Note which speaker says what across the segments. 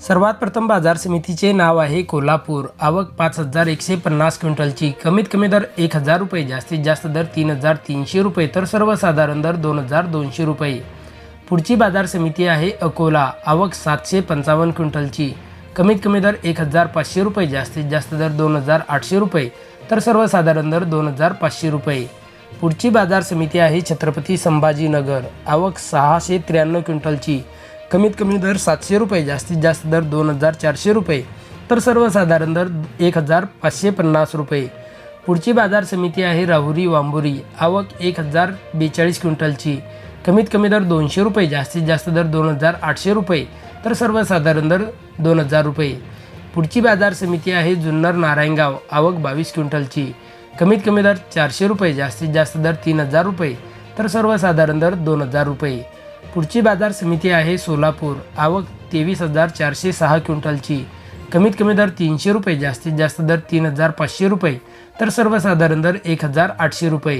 Speaker 1: सर्वात प्रथम बाजार समितीचे नाव आहे कोल्हापूर. आवक पाच हजार एकशे पन्नास क्विंटलची. कमीत कमी दर एक हजार रुपये जास्तीत जास्त दर तीन हजार तीनशे रुपये तर सर्वसाधारण दर दोन हजार दोनशे रुपये. पुढची बाजार समिती आहे अकोला. आवक सातशे पंचावन्न क्विंटलची. कमीत कमी दर एक हजार पाचशे रुपये जास्तीत जास्त दर दोन हजार आठशे रुपये तर सर्वसाधारण दर दोन हजार पाचशे रुपये. पुढची बाजार समिती आहे छत्रपती संभाजीनगर. आवक सहाशे त्र्याण्णव क्विंटलची. कमीत कमी दर सातशे रुपये जास्तीत जास्त दर दोन हजार चारशे रुपये तर सर्वसाधारण दर एक हजार पाचशे पन्नास रुपये. पुढची बाजार समिती आहे राहुरी वांबुरी. आवक एक हजार बेचाळीस क्विंटलची. कमीत कमी दर दोनशे रुपये जास्तीत जास्त दर दोन हजार आठशे रुपये तर सर्वसाधारण दर दोन हजार रुपये. पुढची बाजार समिती आहे जुन्नर नारायणगाव. आवक बावीस क्विंटलची. कमीत कमी दर चारशे रुपये जास्तीत जास्त दर तीन हजार रुपये तर सर्वसाधारण दर दोन हजार रुपये. पुढची बाजार समिती आहे सोलापूर. आवक तेवीस हजार चारशे सहा क्विंटलची. कमीत कमी दर तीनशे रुपये जास्तीत जास्त दर तीन हजार पाचशे रुपये तर सर्वसाधारण दर एक हजार आठशे रुपये.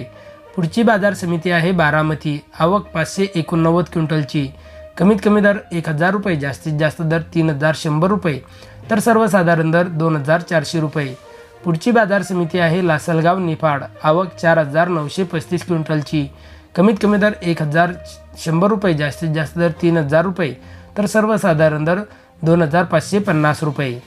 Speaker 1: पुढची बाजार समिती आहे बारामती. आवक पाचशे एकोणनव्वद क्विंटलची. कमीत कमी दर एक हजार रुपये जास्तीत जास्त दर तीन हजार शंभर रुपये तर सर्वसाधारण दर दोन हजार चारशे रुपये. पुढची बाजार समिती आहे लासलगाव निफाड. आवक चार हजार नऊशे पस्तीस क्विंटलची. कमीत कमी दर एक हजार शंभर रुपये जास्तीत जास्त दर तीन हजार रुपये. तर सर्वसाधारण दर दोन हजार पाचशे पन्नास रुपये.